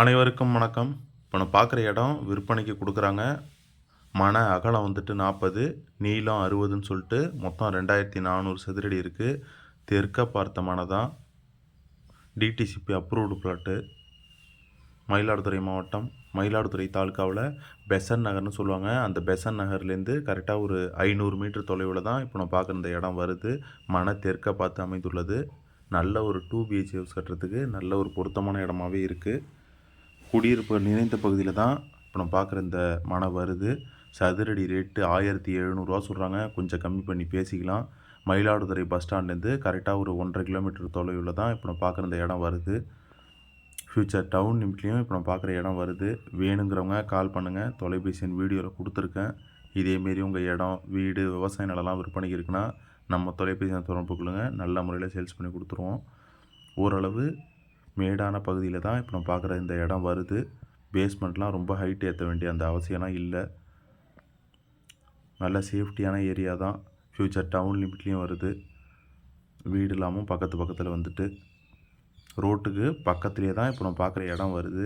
அனைவருக்கும் வணக்கம். இப்போ நான் பார்க்குற இடம் விற்பனைக்கு கொடுக்குறாங்க. மன அகலம் வந்துட்டு நாற்பது நீளம் அறுபதுன்னு சொல்லிட்டு மொத்தம் ரெண்டாயிரத்தி நானூறு சதுரடி இருக்குது தெற்க பார்த்த மனதான். டிடிசிபி அப்ரூவ்டு பிளாட்டு மயிலாடுதுறை மாவட்டம் மயிலாடுதுறை தாலுக்காவில் பெசன் நகர்னு சொல்லுவாங்க. அந்த பெசன் நகர்லேருந்து கரெக்டாக ஒரு ஐநூறு மீட்டர் தொலைவில் தான் இப்போ நான் பார்க்குற இந்த இடம் வருது. மன தெற்க பார்த்து அமைந்துள்ளது. நல்ல ஒரு டூ பிஹெச் ஹவுஸ் கட்டுறதுக்கு நல்ல ஒரு பொருத்தமான இடமாவே இருக்குது குடியிருப்பு நிறைந்த பகுதியில் தான் இப்போ நம்ம பார்க்குற இந்த மனை வருது. சதுரடி ரேட்டு ஆயிரத்தி எழுநூறுவா சொல்கிறாங்க கொஞ்சம் கம்மி பண்ணி பேசிக்கலாம். மயிலாடுதுறை பஸ் ஸ்டாண்ட்லேருந்து கரெக்டாக ஒரு ஒன்றரை கிலோமீட்டர் தொலைவில் தான் இப்போ நம்ம பார்க்குற இந்த இடம் வருது. ஃப்யூச்சர் டவுன் லிமிட்லேயும் இப்போ நம்ம பார்க்குற இடம் வருது. வேணுங்கிறவங்க கால் பண்ணுங்கள் தொலைபேசி வீடியோவில் கொடுத்துருக்கேன். இதேமாரி உங்கள் இடம் வீடு விவசாய நிலம்லாம் விற்பனைக்கு இருக்குன்னா நம்ம தொலைபேசி தொடர்பு கொள்ளுங்க. நல்ல முறையில் சேல்ஸ் பண்ணி கொடுத்துருவோம். ஓரளவு மேடான பகுதியில் தான் இப்போ நம்ம பார்க்குற இந்த இடம் வருது. பேஸ்மெண்ட்லாம் ரொம்ப ஹைட் ஏற்ற வேண்டிய அந்த அவசியம்லாம் இல்லை. நல்ல சேஃப்டியான ஏரியா தான். ஃப்யூச்சர் டவுன் லிமிட்லேயும் வருது. வீடு இல்லாமல் பக்கத்து பக்கத்தில் வந்துட்டு. ரோட்டுக்கு பக்கத்துலேயே தான் இப்போ நம்ம பார்க்குற இடம் வருது.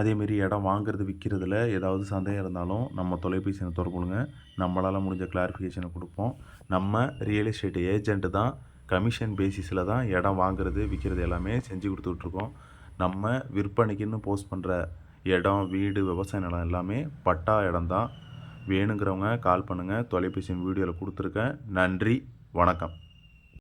அதேமாரி இடம் வாங்குறது விற்கிறதுல ஏதாவது சந்தேகம் இருந்தாலும் நம்ம தொலைபேசியை தொடர்புங்க நம்மளால் முடிஞ்ச கிளாரிஃபிகேஷனை கொடுப்போம். நம்ம ரியல் எஸ்டேட் ஏஜென்ட்டு தான் கமிஷன் பேசிஸில் தான் இடம் வாங்குறது விற்கிறது எல்லாமே செஞ்சு கொடுத்துட்ருக்கோம். நம்ம விற்பனைக்குன்னு போஸ்ட் பண்ணுற இடம் வீடு விவசாய நிலம் எல்லாமே பட்டா இடம் தான். வேணுங்கிறவங்க கால் பண்ணுங்கள் தொலைபேசி வீடியோவில் கொடுத்துருக்கேன். நன்றி. வணக்கம்.